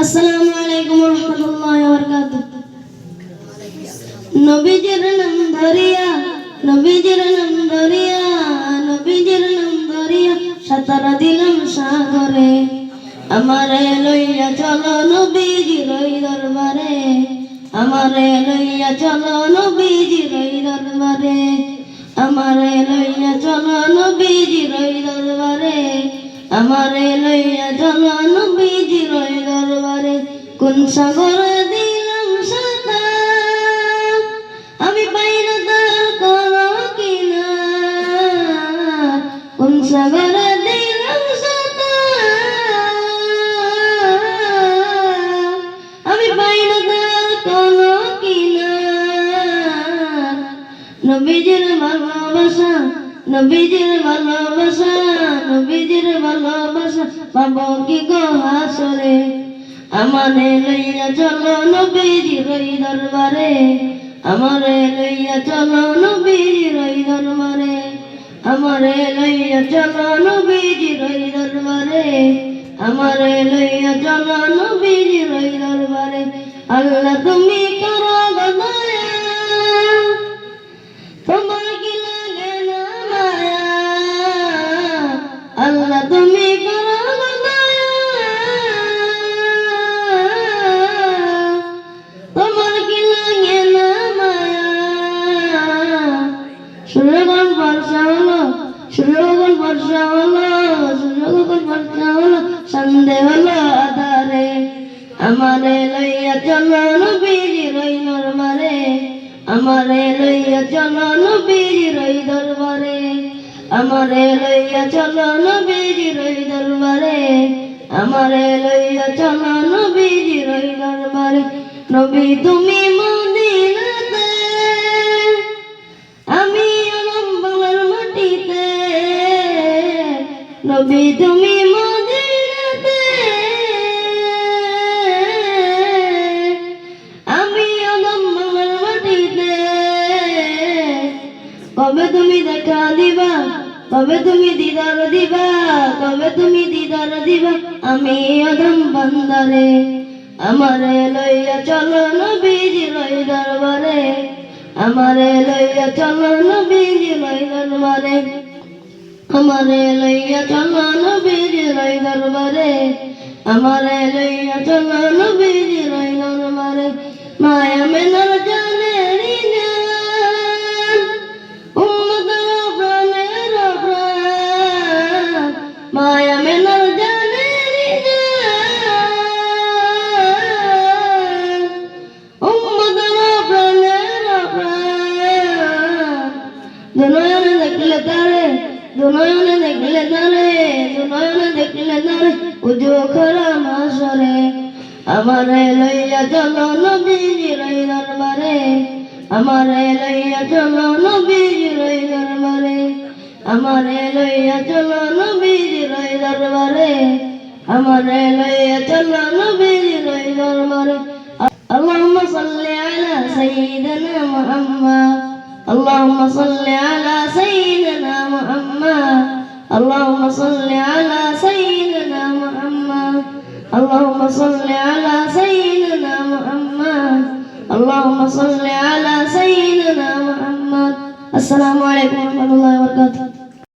আসসালামু আলাইকুম রহমতুল্লাহ বরকাত নবীজির নাম ধরিয়া, নবীজির নাম ধরিয়া, নবীজির নাম ধরিয়া সাঁতার দিলাম সাগরে। আমারে লইয়া চলো নবীজির ওই দরবারে। আমারে লইয়া চলো নবীজির ওই দরবারে। আমারে লইয়া চলো নবীজির ওই দরবারে। আমারে লইয়া কোন সাগরে দিলাম সাঁতার আমি পাইনা তার কোনো? কিনার কোন সাগরে দিলাম সাঁতার আমি পাইনা তার কোনো? কিনার নবীজির ভালোবাসা নবীজির ভালোবাসা নবীজির ভালোবাসা, পাবো কি গো হাসরে? আমারে লইয়া চলো নবীজির ওই দরবারে। আমারে লইয়া চলো নবীজির ওই দরবারে। আমারে লইয়া চলো নবীজির ওই দরবারে। আমারে লইয়া চলো নবীজির ওই দরবারে। আল্লাহ তুমি সন্ধে হলো আধারে। আমারে লইয়া চলো নবীজির ওই দরবারে। আমারে লইয়া চলো নবীজির ওই দরবারে। আমারে লইয়া চলো নবীজির ওই দরবারে। আমারে লইয়া চলো নবীজির ওই দরবারে। নবী, তুমি মদিনাতে, আমি মাটিতে। নবী, তুমি কবে তুমি দেখা দিবা? কবে তুমি দিদার দিবা? কবে তুমি দিদার দিবা? আমি অদম বান্দারে, আমারে লইয়া চলো নবীজি লই দরবারে, আমারে লইয়া চলো নবীজি লই দরবারে, আমারে লইয়া চলো নবীজি লই দরবারে, আমারে লইয়া চলো নবীজি লই দরবারে, মায়া মেনার দুনয়নে দেখলে তারে দুনয়নে দেখলে তারে উজু খরা মাসরে আমারে লইয়া চলো নবীজির ওই দরবারে আমারে লইয়া চলো নবীজির ওই দরবারে আমারে লইয়া চলো নবীজির ওই দরবারে আমারে লইয়া চলো নবীজির ওই দরবারে اللهم صل على سيدنا محمد اللهم صل على سيدنا محمد. اللهم صل على سيدنا محمد. اللهم صل على سيدنا محمد. اللهم صل على سيدنا محمد. السلام عليكم ورحمة الله وبركاته.